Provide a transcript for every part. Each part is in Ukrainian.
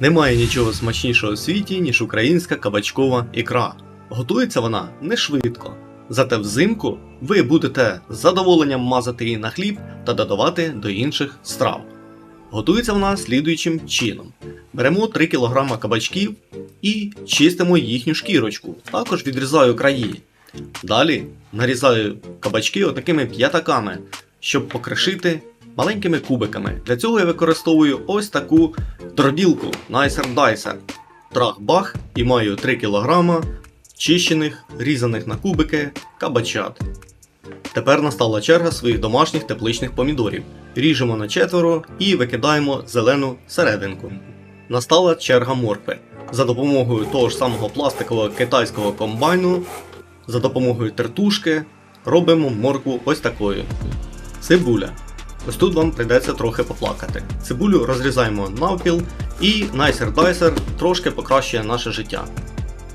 Немає нічого смачнішого у світі, ніж українська кабачкова ікра. Готується вона не швидко. Зате взимку ви будете з задоволенням мазати її на хліб та додавати до інших страв. Готується вона слідуючим чином: беремо 3 кг кабачків і чистимо їхню шкірочку. Також відрізаю краї. Далі нарізаю кабачки отакими п'ятаками, щоб покришити маленькими кубиками. Для цього я використовую ось таку дробілку Nicer Dicer. Трах-бах і маю 3 кг чищених, різаних на кубики кабачат. Тепер настала черга своїх домашніх тепличних помідорів. Ріжемо на четверо і викидаємо зелену серединку. Настала черга моркви. За допомогою того ж самого пластикового китайського комбайну, за допомогою тертушки робимо моркву ось такою. Цибуля. Ось тут вам прийдеться трохи поплакати. Цибулю розрізаємо навпіл і Dicer трошки покращує наше життя.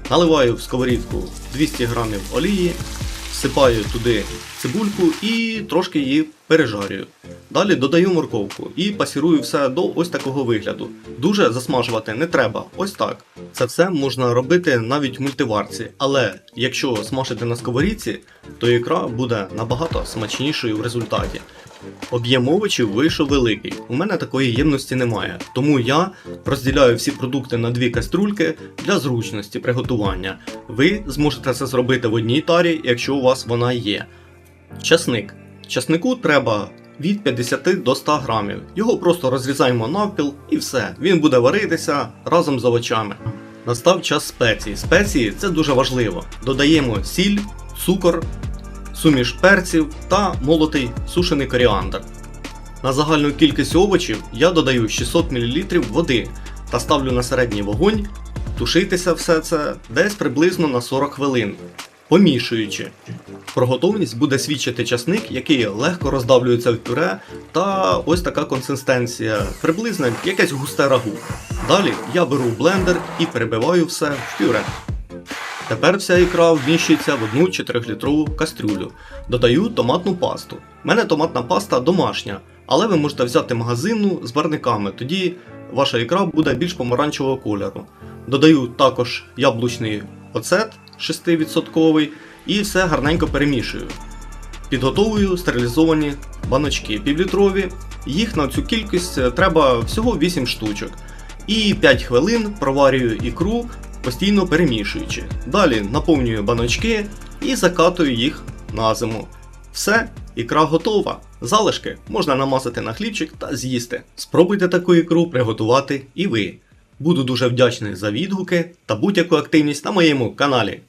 Наливаю в сковорідку 200 г олії, всипаю туди цибульку і трошки її пережарюю. Далі додаю морковку і пасірую все до ось такого вигляду. Дуже засмажувати не треба, ось так. Це все можна робити навіть в мультиварці, але якщо смажити на сковорідці, то ікра буде набагато смачнішою в результаті. Об'єм овочів вийшов великий. У мене такої ємності немає, тому я розділяю всі продукти на дві каструльки для зручності приготування. Ви зможете це зробити в одній тарі, якщо у вас вона є. Часник. Часнику треба від 50 до 100 грамів. Його просто розрізаємо навпіл і все. Він буде варитися разом з овочами. Настав час спецій. Спеції це дуже важливо. Додаємо сіль, цукор, суміш перців та молотий сушений коріандр. На загальну кількість овочів я додаю 600 мл води та ставлю на середній вогонь тушитися все це десь приблизно на 40 хвилин, помішуючи. Про готовність буде свідчити часник, який легко роздавлюється в пюре, та ось така консистенція, приблизно якесь густе рагу. Далі я беру блендер і перебиваю все в пюре. Тепер вся ікра вміщується в одну 4-літрову кастрюлю. Додаю томатну пасту. У мене томатна паста домашня, але ви можете взяти магазинну з барниками, тоді ваша ікра буде більш помаранчевого кольору. Додаю також яблучний оцет 6% і все гарненько перемішую. Підготовую стерилізовані баночки півлітрові. Їх на цю кількість е, треба всього 8 штучок. І 5 хвилин проварюю ікру, постійно перемішуючи. Далі наповнюю баночки і закатую їх на зиму. Все, ікра готова. Залишки можна намазати на хлібчик та з'їсти. Спробуйте таку ікру приготувати і ви. Буду дуже вдячний за відгуки та будь-яку активність на моєму каналі.